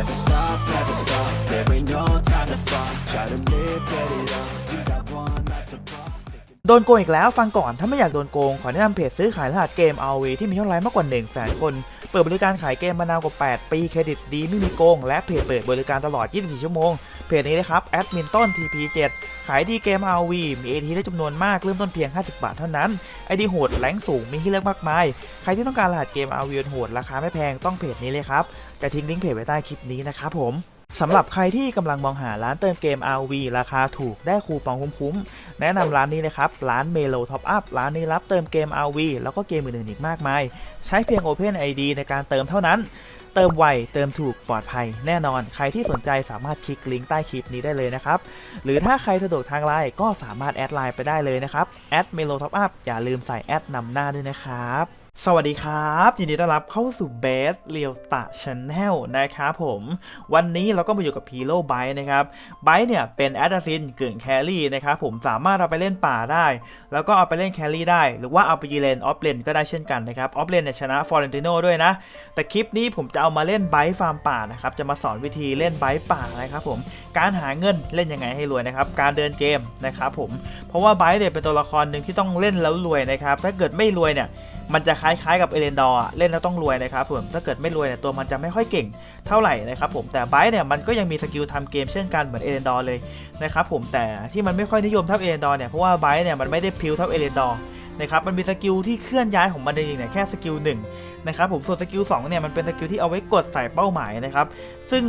Never stop, never stop. There ain't no time to fuck Try to live, get it up. You got one life to pop. โดนโกงอีกแล้วฟังก่อนถ้าไม่อยากโดนโกง ขอแนะนำเพจซื้อขายรหัสเกม RV ที่มียอดไลค์มากกว่า1แสนคน เปิดบริการขายเกมมานานกว่า 8 ปีเครดิตดีไม่มีโกง และเพจเปิดบริการตลอด 24 ชั่วโมง เพจนี้นะครับแอดมินต้น TP7 ขายดีเกม RV มี AT ได้จำนวนมากเริ่มต้นเพียง 50 บาทเท่านั้นไอดีโหดแรงสูงมีให้เลือกมากมาย ใครที่ต้องการรหัสเกม RV โหดราคาไม่แพงต้องเพจนี้เลยครับ จะทิ้งลิงก์เพจไว้ใต้คลิปนี้นะครับผมสำหรับใครที่กำลังมองหาร้านเติมเกม RV ราคาถูกได้คูปองคุ้มๆ แนะนำร้านนี้เลยครับ ร้าน Melo Top Up ร้านนี้รับเติมเกม RV แล้วก็เกมอื่นๆอีกมากมาย ใช้เพียง Open ID ในการเติมเท่านั้น เติมไวเติมถูกปลอดภัยแน่นอน ใครที่สนใจสามารถคลิกลิงก์ใต้คลิปนี้ได้เลยนะครับ หรือถ้าใครสะดวกทางไลน์ก็สามารถแอดไลน์ไปได้เลยนะครับแอดเมโลท็อปอัพอย่าลืมใส่แอดนำหน้าด้วยนะครับ สวัสดีครับ ยินดีต้อนรับเข้าสู่เบสเรียวตะช n แนลนะครับผม วันนี้เราก็มาอยู่กับพีโ o ไบนะครับไบเนี่ยเป็นแอดซินกึ่งแครี่นะครับผมสามารถเอาไปเล่นป่าได้ แล้วก็เอาไปเล่นแครี่ได้ หรือว่าเอาไปยีเลนออฟเลนก็ได้เช่นกันนะครับออฟเลนเนี่ยชนะฟอร์เรนติโนด้วยนะ แต่คลิปนี้ผมจะเอามาเล่นไบฟาร์มป่านะครับจะมาสอนวิธีเล่นไบป่านะครับผมการหาเงินเล่นยังไงให้รวยนะครับการเดินเกมนะครับผมเพราะว่าไบเนี่ยเป็นตัวละครหนึ่งที่ต้องเล่นแล้วรวยนะครับถ้าเกิดไม่รวยเนี่ยมันจะคล้ล้ายๆกับเอเลนดอร์เล่นแล้วต้องรวยนะครับผมถ้าเกิดไม่รวยเนี่ยตัวมันจะไม่ค่อยเก่งเท่าไหร่นะครับผมแต่ไบร์ทเนี่ยมันก็ยังมีสกิลทำเกมเช่นกันเหมือนเอเลนดอร์เลยนะครับผมแต่ที่มันไม่ค่อยนิยมเท่าเอเลนดอร์เนี่ยเพราะว่าไบร์ทเนี่ยมันไม่ได้พิ้วเท่าเอเลนดอร์นะครับมันมีสกิลที่เคลื่อนย้ายของมันเองเนี่ยแค่สกิลหนึ่งนะครับผมส่วนสกิลสองเนี่ยมันเป็นสกิลที่เอาไว้กดใส่เป้าหมายนะครับซึ่ง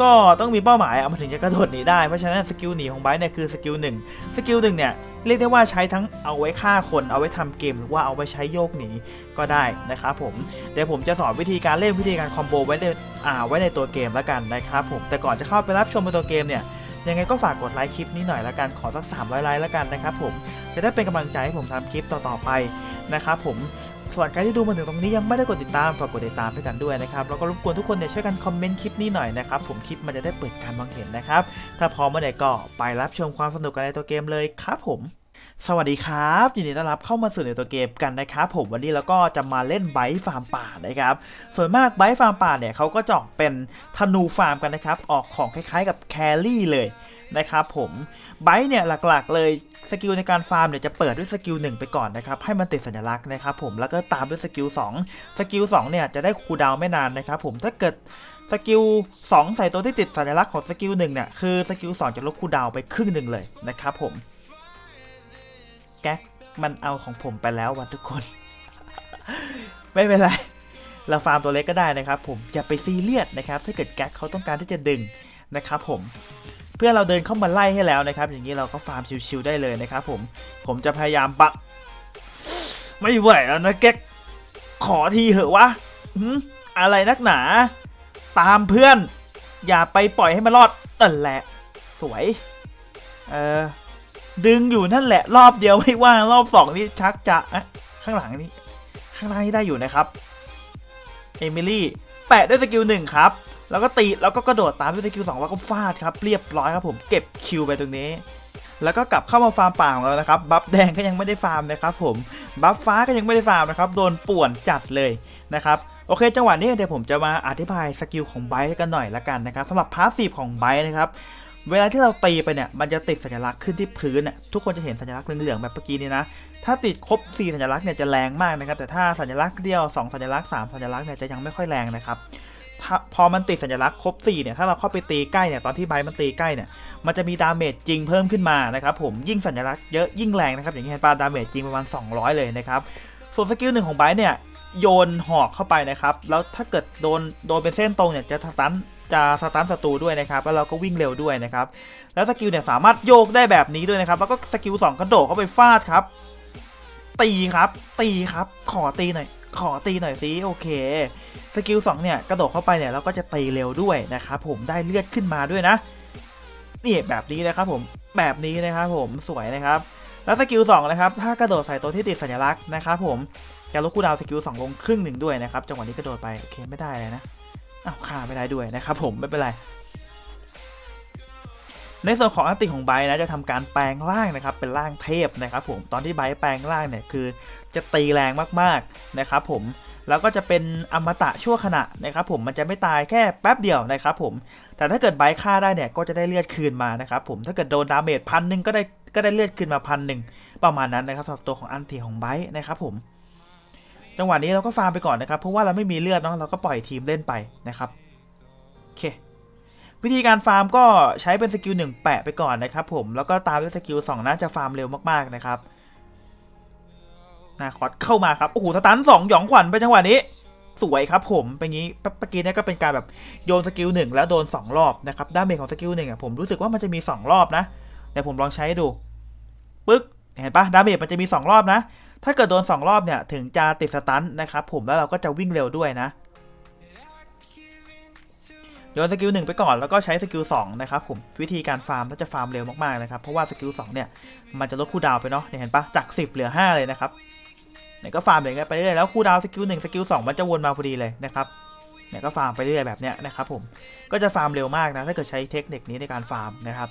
ก็ต้องมีเป้าหมายเอามาถึงจะกระโดดหนีได้เพราะฉะนั้นสกิลหนีของไบร์เนี่ยคือสกิลหนึ่งสกิลหนึ่งเนี่ย เรียกได้ว่าใช้ทั้งเอาไว้ฆ่าคนเอาไว้ทำเกม หรือว่าเอาไว้ใช้โยกหนีก็ได้นะครับผมเดี๋ยวผมจะสอนวิธีการเล่นวิธีการคอมโบไว้ในอ่าไว้ในตัวเกมแล้วกันนะครับผมแต่ก่อนจะเข้าไปรับชมในตัวเกมเนี่ยยังไงก็ฝากกดไลค์คลิปนี้หน่อยละกันขอสัก300ไลค์ละกันนะครับผมจะได้เป็นกำลังใจให้ผมทำคลิปต่อๆไปนะครับผม ส่วนใครที่ดูมาถึงตรงนี้ยังไม่ได้กดติดตามฝากกดติดตามด้วยกันด้วยนะครับแล้วก็รบกวนทุกคนเนี่ยช่วยกันคอมเมนต์คลิปนี้หน่อยนะครับผมคลิปมันจะได้เปิดการมองเห็นนะครับถ้าพร้อมเมื่อไหร่ก็ไปรับชมความสนุกกันในตัวเกมเลยครับผม สวัสดีครับยินดีต้อนรับเข้ามาสู่ในตัวเกมกันนะครับผมวันนี้เราก็จะมาเล่นไบฟาร์มป่านะครับส่วนมากไบฟาร์มป่าเนี่ยเขาก็จอกเป็นธนูฟาร์มกันนะครับออกของคล้ายๆกับแครี่เลยนะครับผมไบเนี่ยหลักๆเลยสกิลในการฟาร์มเนี่ยจะเปิดด้วยสกิล1ไปก่อนนะครับให้มันติดสัญลักษณ์นะครับผมแล้วก็ตามด้วยสกิล2สกิล2เนี่ยจะได้คูลดาวไม่นานนะครับผมถ้าเกิดสกิล2ใส่ตัวที่ติดสัญลักษณ์ของสกิล1เนี่ยคือสกิล2จะลดคูลดาวไปครึ่งหนึ่งเลยนะครับผม แก๊กมันเอาของผมไปแล้ววันทุกคน ไม่เป็นไร เราฟาร์มตัวเล็กก็ได้นะครับ ผมอย่าไปซีเรียสนะครับ ถ้าเกิดแก๊กเขาต้องการที่จะดึงนะครับผมเพื่อเราเดินเข้ามาไล่ให้แล้วนะครับ อย่างนี้เราก็ฟาร์มชิวๆได้เลยนะครับผมผมจะพยายามบักไม่ไหวแล้วนะแก๊กขอทีเหอะวะอะไรนักหนา ตามเพื่อน อย่าไปปล่อยให้มันรอดนั่นแหละ สวย เออ ดึงอยู่นั่นแหละรอบเดียวไม่ว่างรอบสองนี่ชักจะข้างหลังนี่ข้างล่างนี่ได้อยู่นะครับเอมิลี่แปะด้วยสกิลหนึ่งครับ แล้วก็ตีแล้วก็กระโดดตามด้วยสกิลสองแล้วก็ฟาดครับเรียบร้อยครับผมเก็บคิวไปตรงนี้ แล้วก็กลับเข้ามาฟาร์มป่าของเรานะครับบัฟแดงก็ยังไม่ได้ฟาร์มนะครับผมบัฟฟ้าก็ยังไม่ได้ฟาร์มนะครับโดนป่วนจัดเลยนะครับโอเค จังหวะนี้เดี๋ยวผมจะมาอธิบายสกิลของไบต์กันหน่อยละกันนะครับสำหรับพาสซีฟของไบต์นะครับ เวลาที่เราตีไปเนี่ยมันจะติดสัญลักษณ์ขึ้นที่พื้นน่ะทุกคนจะเห็นสัญลักษณ์เหลืองๆแบบเมื่อกี้นี้นะ ถ้าติดครบ 4 สัญลักษณ์เนี่ยจะแรงมากนะครับ แต่ถ้าสัญลักษณ์เดียว 2 สัญลักษณ์ 3 สัญลักษณ์เนี่ยจะยังไม่ค่อยแรงนะครับถ้าพอมันติดสัญลักษณ์ครบ4เนี่ยถ้าเราเข้าไปตีใกล้เนี่ยตอนที่ใบมันตีใกล้เนี่ยมันจะมีดาเมจจริงเพิ่มขึ้นมานะครับผมยิ่งสัญลักษณ์เยอะยิ่งแรงนะครับอย่างนี้เห็นปะดาเมจจริงประมาณ 200 เลยนะครับส่วนสกิลหนึ่งของไบเนี่ยโยนหอกเข้าไปนะครับ แล้วถ้าเกิดโดนโดนเป็นเส้นตรงเนี่ยจะสตัน จะสตันศัตรูด้วยนะครับแล้วเราก็วิ่งเร็วด้วยนะครับแล้วสกิลเนี่ยสามารถโยกได้แบบนี้ด้วยนะครับ แล้วก็สกิล2กระโดดเข้าไปฟาดครับ ตีครับ ตีครับ ขอตีหน่อย ขอตีหน่อยสิโอเค สกิล2เนี่ยกระโดดเข้าไปเนี่ยเราก็จะตีเร็วด้วยนะครับผมได้เลือดขึ้นมาด้วยนะนี่แบบนี้นะครับผมแบบนี้นะครับผมสวยนะครับ แล้วสกิล2นะครับถ้ากระโดดใส่ตัวที่ติดสัญลักษณ์นะครับผมจะลดคูลดาวสกิล2ลงครึ่งหนึ่งด้วยนะครับจังหวะนี้กระโดดไปโอเคไม่ได้เลยนะ อ้าวฆ่าไม่ได้ด้วยนะครับผมไม่เป็นไร ในส่วนของอันติของไบร์นะจะทำการแปลงร่างนะครับ เป็นร่างเทพนะครับ ผมตอนที่ไบร์แปลงร่างเนี่ยคือจะตีแรงมากๆนะครับ ผมแล้วก็จะเป็นอมตะชั่วขณะนะครับผมมันจะไม่ตายแค่แป๊บเดียวนะครับผมแต่ถ้าเกิดไบร์ทฆ่าได้เนี่ยก็จะได้เลือดคืนมานะครับผมถ้าเกิดโดนดาเมจพันหนึ่งก็ได้ก็ได้เลือดคืนมาพันหนึ่งประมาณนั้นนะครับสำหรับตัวของอันติของไบร์นะครับผม จังหวะนี้เราก็ฟาร์มไปก่อนนะครับ เพราะว่าเราไม่มีเลือดเนาะเราก็ปล่อยทีมเล่นไปนะครับโอเควิธีการฟาร์มก็ใช้เป็นสกิลหนึ่งแปะไปก่อนนะครับผมแล้วก็ตามด้วยสกิลสองน่าจะฟาร์มเร็วมากๆนะครับนาคอตเข้ามาครับโอ้โหสตันสองหยองขวัญไปจังหวะนี้ สวยครับผมเป็นงี้เมื่อกี้นี่ก็เป็นการแบบโยนสกิลหนึ่งแล้วโดน 2 รอบนะครับด้านเมจของสกิลหนึ่งอะผมรู้สึกว่ามันจะมี 2 รอบนะเดี๋ยวผมลองใช้ดูปึ๊กเห็นปะดาเมจมันจะมี 2 รอบนะ ถ้าเกิดโดน 2 รอบเนี่ย ถึงจะติดสตันนะครับผมแล้วเราก็จะวิ่งเร็วด้วยนะโยนสกิลหนึ่งไปก่อนแล้วก็ใช้สกิลสองนะครับผมวิธีการฟาร์มถ้าจะฟาร์มเร็วมากๆนะครับเพราะว่าสกิลสองเนี่ยมันจะลดคูลดาวไปเนาะเห็นปะจาก 10 เหลือ 5 เลยนะครับเนี่ยก็ฟาร์มอย่างเงี้ยไปเรื่อยแล้วคูลดาวสกิลหนึ่งสกิลสองมันจะวนมาพอดีเลยนะครับเนี่ยก็ฟาร์มไปเรื่อยแบบเนี้ยนะครับผมก็จะฟาร์มเร็วมากนะถ้าเกิดใช้เทคนิคนี้ในการฟาร์มนะครับ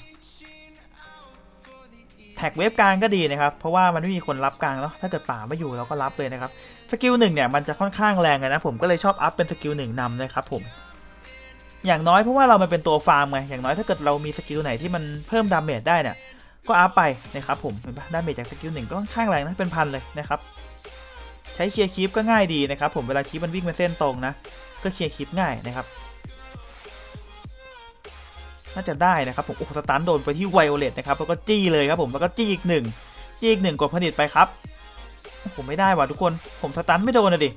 ท็กเวฟกลางก็ดีนะครับ เพราะว่ามันไม่มีคนรับกลางเนาะถ้าเกิดป่าไม่อยู่เราก็รับเลยนะครับสกิลหนึ่งเนี่ยมันจะค่อนข้างแรงเลยนะผมก็เลยชอบอัพเป็นสกิลหนึ่งนำนะครับผมอย่างน้อยเพราะว่าเรามันเป็นตัวฟาร์มไงอย่างน้อยถ้าเกิดเรามีสกิลไหนที่มันเพิ่มดาเมจได้เนี่ยก็อัพไปนะครับผมเห็นปะดาเมจจากสกิลหนึ่งก็ค่อนข้างแรงนะเป็นพันเลยนะครับใช้เคลียร์คีปก็ง่ายดีนะครับผมเวลาคีปมันวิ่งเป็นเส้นตรงนะก็เคลียร์คีปง่ายนะครับ น่าจะได้นะครับผมโอ้สตันโดนไปที่ไวโอเลตนะครับแล้วก็จี้เลยครับผมแล้วก็จี้อีกหนึ่งจี้อีกหนึ่งกดผลิตไปครับผมไม่ได้ว่ะทุกคนผมสตันไม่โดนนะดิ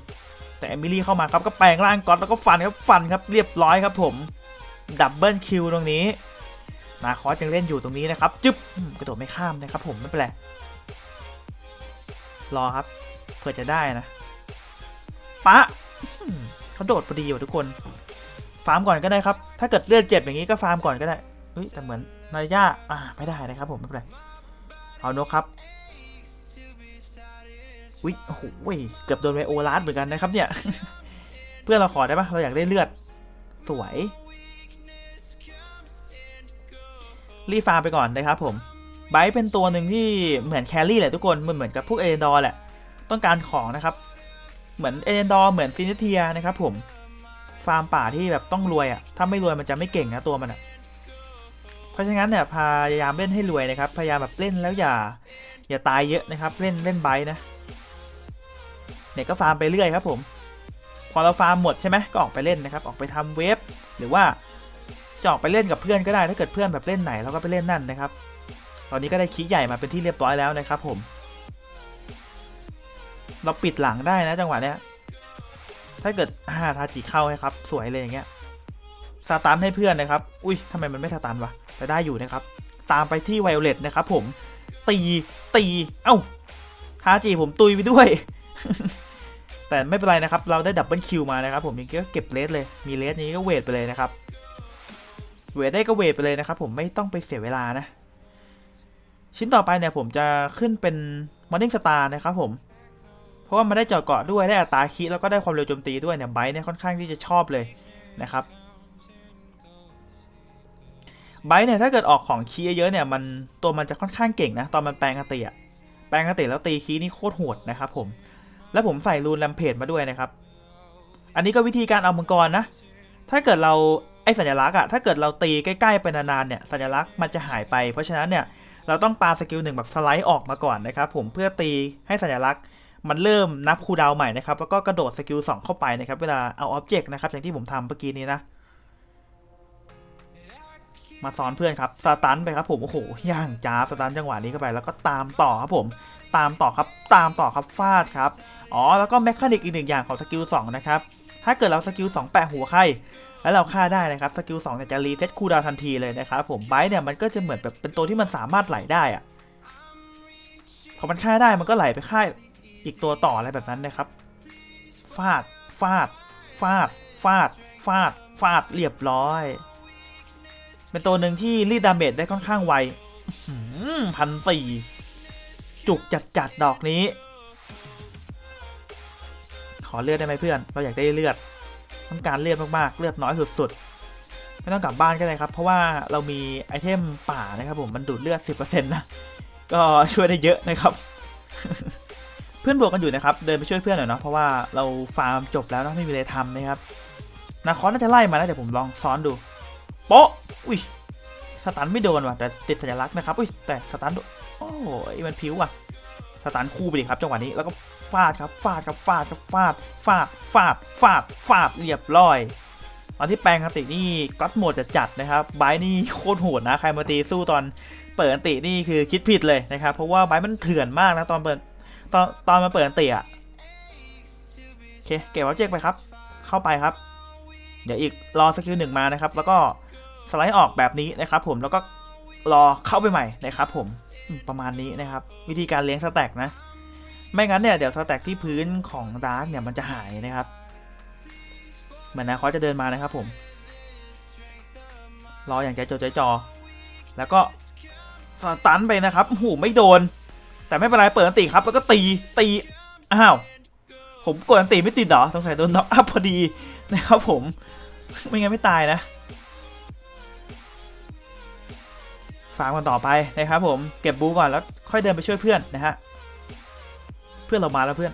แต่เอมิลี่เข้ามาครับก็แปลงร่างก๊อตแล้วก็ฟันครับฟันครับเรียบร้อยครับผมดับเบิลคิวตรงนี้นาคอสยังเล่นอยู่ตรงนี้นะครับจึ๊บกระโดดไม่ข้ามนะครับผมไม่เป็นไรรอครับเผื่อจะได้นะปะเขาโดดพอดีอยู่ทุกคน ฟาร์มก่อนก็ได้ครับ ถ้าเกิดเลือดเจ็บอย่างนี้ก็ฟาร์มก่อนก็ได้เฮ้ยแต่เหมือนนายย่าอ่าไม่ได้นะครับผมไม่เป็นไรเอานกครับวิโอ้โหเกือบโดนไวโอลาสเหมือนกันนะครับเนี่ย เพื่อนเราขอได้ปะเราอยากได้เลือด สวย รีฟาร์มไปก่อนนะครับผมไบเป็นตัวหนึ่งที่เหมือนแครี่แหละทุกคนมันเหมือนกับพวกเอเดนดอร์แหละ ต้องการของนะครับ เหมือนเอเดนดอร์เหมือนซินเทียนะครับผม ฟาร์มป่าที่แบบต้องรวยอะ่ะถ้าไม่รวยมันจะไม่เก่งนะตัวมันอะ่ะเพราะฉะนั้นเนี่ยพยายามเล่นให้รวยนะครับพยายามแบบเล่นแล้วอย่า อย่าตายเยอะนะครับ เล่นเล่นไบนะเนี่ยก็ฟาร์มไปเรื่อยครับผม พอเราฟาร์มหมดใช่ไหมก็ออกไปเล่นนะครับ ออกไปทำเวฟหรือว่าจะออกไปเล่นกับเพื่อนก็ได้ถ้าเกิดเพื่อนแบบเล่นไหนเราก็ไปเล่นนั่นนะครับ ตอนนี้ก็ได้คีย์ใหญ่มาเป็นที่เรียบร้อยแล้วนะครับผม เราปิดหลังได้นะจังหวะเนี้ย ถ้าเกิดอ่าทาจิเข้าให้ครับ สวยเลยอย่างเงี้ยสตันให้เพื่อนนะครับ อุ้ยทำไมมันไม่สตันวะแต่ได้อยู่นะครับ ตามไปที่ไวโอเลตนะครับผม ตีตี เอ้าทาจิผมตุยไปด้วย แต่ไม่เป็นไรนะครับ เราได้ดับเบิลคิวมานะครับ ผมยังก็เก็บเลสเลย มีเลสนี้ก็เวทไปเลยนะครับ เวทได้ก็เวทไปเลยนะครับ ผมไม่ต้องไปเสียเวลานะ ชิ้นต่อไปเนี่ยผมจะขึ้นเป็นมอร์นิ่งสตาร์นะครับผม เพราะว่ามันได้เจาะเกาะด้วยได้อัตราคิแล้วก็ได้ความเร็วโจมตีด้วยเนี่ยไบต์เนี่ยค่อนข้างที่จะชอบเลยนะครับไบต์เนี่ยถ้าเกิดออกของคีเยอะเนี่ยมันตัวมันจะค่อนข้างเก่งนะตอนมันแปลงอติอะแปลงอติแล้วตีคีนี่โคตรโหดนะครับผมแล้วผมใส่รูนแลมเพจมาด้วยนะครับ อันนี้ก็วิธีการเอามังกรนะ ถ้าเกิดเราไอสัญลักษณ์อะถ้าเกิดเราตีใกล้ๆไปนานๆเนี่ยสัญลักษณ์มันจะหายไป เพราะฉะนั้นเนี่ยเราต้องปาสกิลหนึ่งแบบสไลด์ออกมาก่อนนะครับผมเพื่อตีให้สัญลักษณ์ มันเริ่มนับคูดาวใหม่นะครับ แล้วก็กระโดดสกิล2เข้าไปนะครับ เวลาเอาออบเจกต์นะครับ อย่างที่ผมทำเมื่อกี้นี้นะ มาสอนเพื่อนครับสตันไปครับผมโอ้โหย่างจ้าสตันจังหวะนี้เข้าไปแล้วก็ตามต่อครับผม ตามต่อครับตามต่อครับฟาดครับอ๋อแล้วก็แมคานิกอีกหนึ่งอย่างของสกิล2นะครับถ้าเกิดเราสกิล2แปะหัวใครแล้วเราฆ่าได้นะครับสกิล2เนี่ยจะรีเซ็ตคูดาวทันทีเลยนะครับผมไบเนี่ยมันก็จะเหมือนแบบเป็นตัวที่มันสามารถไหลได้อะพอมันฆ่าได้มันก็ไหลไปฆ่า อีกตัวต่ออะไรแบบนั้นนะครับ ฟาด ฟาด ฟาด ฟาด ฟาด ฟาด เรียบร้อย เป็นตัวหนึ่งที่รีดดาเมจได้ค่อนข้างไวพันสี่จุกจัดจัดดอกนี้ ขอเลือดได้ไหมเพื่อน เราอยากได้เลือด ต้องการเลือดมากๆ เลือดน้อยสุดๆ ไม่ต้องกลับบ้านก็ได้ครับ เพราะว่าเรามีไอเทมป่านะครับผม มันดูดเลือด 10%นะ ก็ช่วยได้เยอะนะครับ พื่อนบวกกันอยู่นะครับ เดินไปช่วยเพื่อนหน่อยเนาะเพราะว่าเราฟาร์มจบแล้วนะไม่มีอะไรทำนะครับนาคอนน่าจะไล่มาแล้วเดี๋ยวผมลองซ้อนดูโป๊ะอุ้ยสตันไม่โดนว่ะแต่ติดสัญลักษณ์นะครับอุ้ยแต่สตันโดนโอ้ยมันพิ้วอะสตันคู่ไปดิครับจังหวะนี้แล้วก็ฟาดครับฟาดครับฟาดครับฟาดฟาดฟาดฟาดฟาดเรียบร้อยตอนที่แปลงอันตินี่ก็อดโหมดจะจัดนะครับไบนี่โคตรโหดนะใครมาตีสู้ตอนเปิดอันตินี่คือคิดผิดเลยนะครับเพราะว่าไบมันเถื่อนมากนะตอนเปิด ตอนตอนมาเปิดอันติอะโอเคเก็บวับเจกไปครับ เข้าไปครับ เดี๋ยวอีกรอสกิลหนึ่งมานะครับ แล้วก็สไลด์ออกแบบนี้นะครับ ผมแล้วก็รอเข้าไปใหม่นะครับผมประมาณนี้นะครับ วิธีการเลี้ยงสแต็กนะ ไม่งั้นเนี่ยเดี๋ยวสแต็กที่พื้นของดาร์กเนี่ยมันจะหายนะครับเหมือนนะเขาจะเดินมานะครับผม รออย่างใจจดใจจ่อแล้วก็สตันไปนะครับโอ้โหไม่โดน แต่ไม่เป็นไรเปิดอันติครับแล้วก็ตีตีอ้าวผมกดอันติไม่ติดเหรอสงสัยโดนน็อกอัพพอดีนะครับผมไม่งั้นไม่ตายนะฝากกันต่อไปนะครับผมเก็บบูก่อนแล้วค่อยเดินไปช่วยเพื่อนนะฮะเพื่อนเรามาแล้วเพื่อน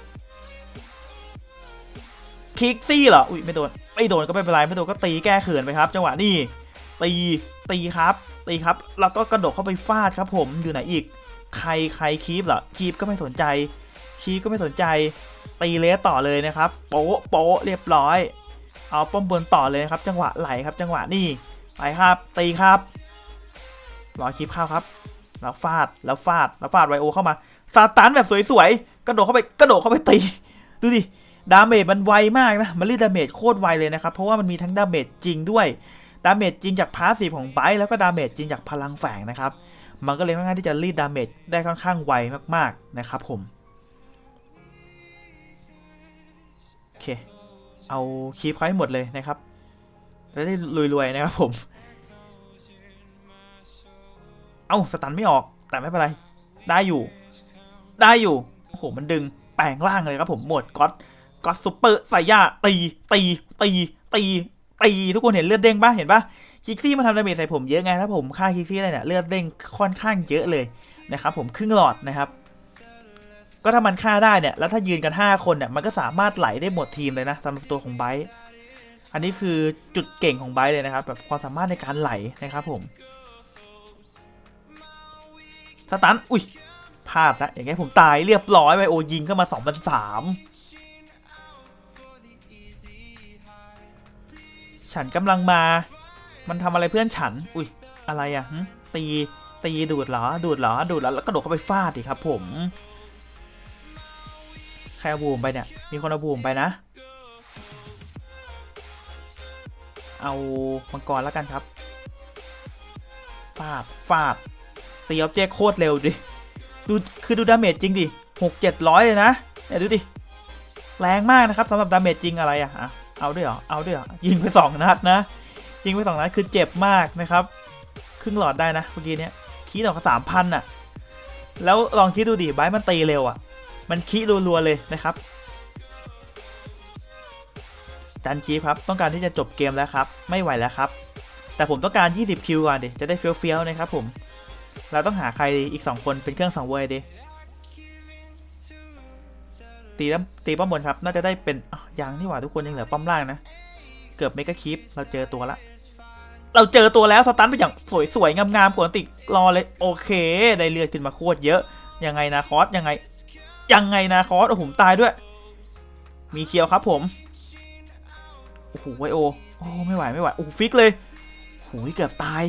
คิกซี่เหรออุ้ยไม่โดนไม่โดนก็ไม่เป็นไรไม่โดนก็ตีแก้เขินไปครับ จังหวะนี้ตีตีครับตีครับ แล้วก็กระโดดเข้าไปฟาดครับผมอยู่ไหนอีก ใครใครคีปเหรอคีปก็ไม่สนใจ คีปก็ไม่สนใจตีเลสต่อเลยนะครับ โป๊ะโป๊ะเรียบร้อย เอาป้อมบนต่อเลยนะครับ จังหวะไหลครับ จังหวะนี่ไปครับตีครับรอคีปเข้าครับแล้วฟาดแล้วฟาดแล้วฟาดไวโอเข้ามาซาตันแบบสวยๆกระโดดเข้าไปกระโดดเข้าไปตีดูดิดาเมจมันไวมากนะมันรีดดาเมจโคตรไวเลยนะครับ เพราะว่ามันมีทั้งดาเมจจริงด้วยดาเมจจริงจากพาสซีฟของไบร์แล้วก็ดาเมจจริงจากพลังแฝงนะครับ มันก็เลยค่อนข้างที่จะรีดดาเมจได้ค่อนข้างไวมากๆนะครับผม โอเค เอาคีปเขาให้หมดเลยนะครับจะได้รวยๆนะครับผม เอ้าสตันไม่ออกแต่ไม่เป็นไร ได้อยู่ ได้อยู่ โอ้โห มันดึงแปลงร่างเลยครับผม หมดก็อตก็อตซูเปอร์ไซย่าตี ตี ตี ตี ตี ทุกคนเห็นเลือดเด้งปะเห็นปะ คิกซี่มาทำดาเมจใส่ผมเยอะไงถ้าผมฆ่าคิกซี่ได้เนี่ยเลือดเด้งค่อนข้างเยอะเลยนะครับผมครึ่งหลอดนะครับ ก็ถ้ามันฆ่าได้เนี่ยแล้วถ้ายืนกัน 5 คนเนี่ยมันก็สามารถไหลได้หมดทีมเลยนะสำหรับตัวของไบร์อันนี้คือจุดเก่งของไบร์เลยนะครับแบบความสามารถในการไหลนะครับผมสตันอุ้ยพลาดละอย่างเงี้ยผมตายเรียบร้อยไปโอยิงเข้ามา2 0 0ฉันกำลังมา มันทำอะไรเพื่อนฉัน อุ้ย อะไรอะ่ะตี ตีดูดเหรอ ดูดเหรอ ดูดแล้วแล้วกระโดดเข้าไปฟาดดิครับ ผม ใครเอาบูมไปเนี่ย มีคนเอาบูมไปนะ เอามังกรแล้วกันครับ ฟาด ฟาด ตีออบเจกต์โคตรเร็วดิ ดู คือดูดาเมจจริงดิหกเจ็ดร้อยเลยนะ เนี่ยดูดิ แรงมากนะครับสำหรับดาเมจจริงอะไรอะ่ะ เอาด้วยเหรอ เอาด้วยเหรอ ยิงไปสองนัดนะ ยิงไปสองนัดคือเจ็บมากนะครับ ครึ่งหลอดได้นะเมื่อกี้เนี้ยคีดออกสามพันอะแล้วลองคิดดูดิไบร์มันตีเร็วอะ มันคีดรัวๆเลยนะครับจันคีครับ ต้องการที่จะจบเกมแล้วครับ ไม่ไหวแล้วครับ แต่ผมต้องการ 20 คิวก่อนดิ จะได้เฟี้ยวๆนะครับผม เราต้องหาใครอีก 2 คนเป็นเครื่องสังเวยดิ ตีน้ำตีป้อมบนครับ น่าจะได้เป็นอ้าวยังนี่หว่าทุกคนยังเหลือป้อมล่างนะ เกือบเมกะคิปเราเจอตัวละ เราเจอตัวแล้วสตันไปอย่างสวยๆงามๆกวนติรอเลยโอเค ได้เลือดขึ้นมาโคตรเยอะ ยังไงนาคอสยังไง ยังไงนาคอสโอ้โหผมตายด้วย มีเคียวครับผมโอ้โหไวโอโอ้ไม่ไหวไม่ไหวโอ้ฟิกเลยโอ้ยเกือบตาย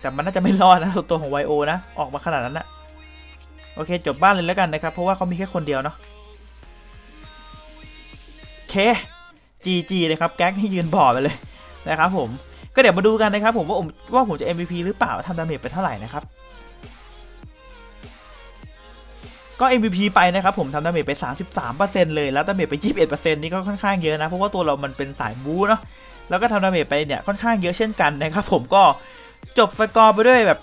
แต่มันน่าจะไม่รอดนะตัวของไวโอนะออกมาขนาดนั้นนะโอเคจบบ้านเลยแล้วกันนะครับ เพราะว่าเขามีแค่คนเดียวเนาะโอเค GG เลยครับแก๊งที่ยืนบ่อไปเลยนะครับผม ก็เดี๋ยวมาดูกันนะครับผมว่าผมว่าผมจะ MVP หรือเปล่าทำดาเมจไปเท่าไหร่นะครับก็ MVP ไปนะครับผมทำดาเมจไป 33%เลย แล้วดาเมจไป 21%นี่ก็ค่อนข้างเยอะนะ เพราะว่าตัวเรามันเป็นสายบู๊เนาะ แล้วก็ทำดาเมจไปเนี่ยค่อนข้างเยอะเช่นกันนะครับผมก็จบสกอร์ไปด้วยแบบ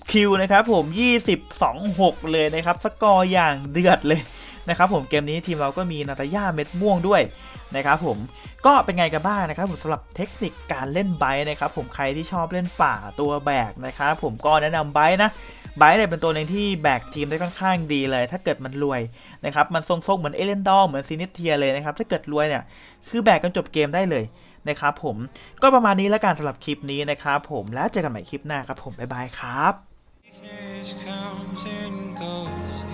20 คิวนะครับผม 20 2 6 เลยนะครับ สกอร์อย่างเดือดเลย นะครับผมเกมนี้ทีมเราก็มีนาตาย่าเม็ดม่วงด้วยนะครับผมก็เป็นไงกันบ้างนะครับผมสำหรับเทคนิคการเล่นไบค์นะครับผมใครที่ชอบเล่นป่าตัวแบกนะครับผมก็แนะนำไบค์นะไบค์เนี่ยเป็นตัวหนึ่งที่แบกทีมได้ค่อนข้างดีเลย ถ้าเกิดมันรวยนะครับมันทรงๆเหมือนเอเลนดอลเหมือนซีนิเทียเลยนะครับถ้าเกิดรวยเนี่ยคือแบกกันจบเกมได้เลยนะครับผมก็ประมาณนี้แล้วกันสำหรับคลิปนี้นะครับผมแล้วเจอกันใหม่คลิปหน้าครับผมบ๊ายบายครับ Peace comes and goes.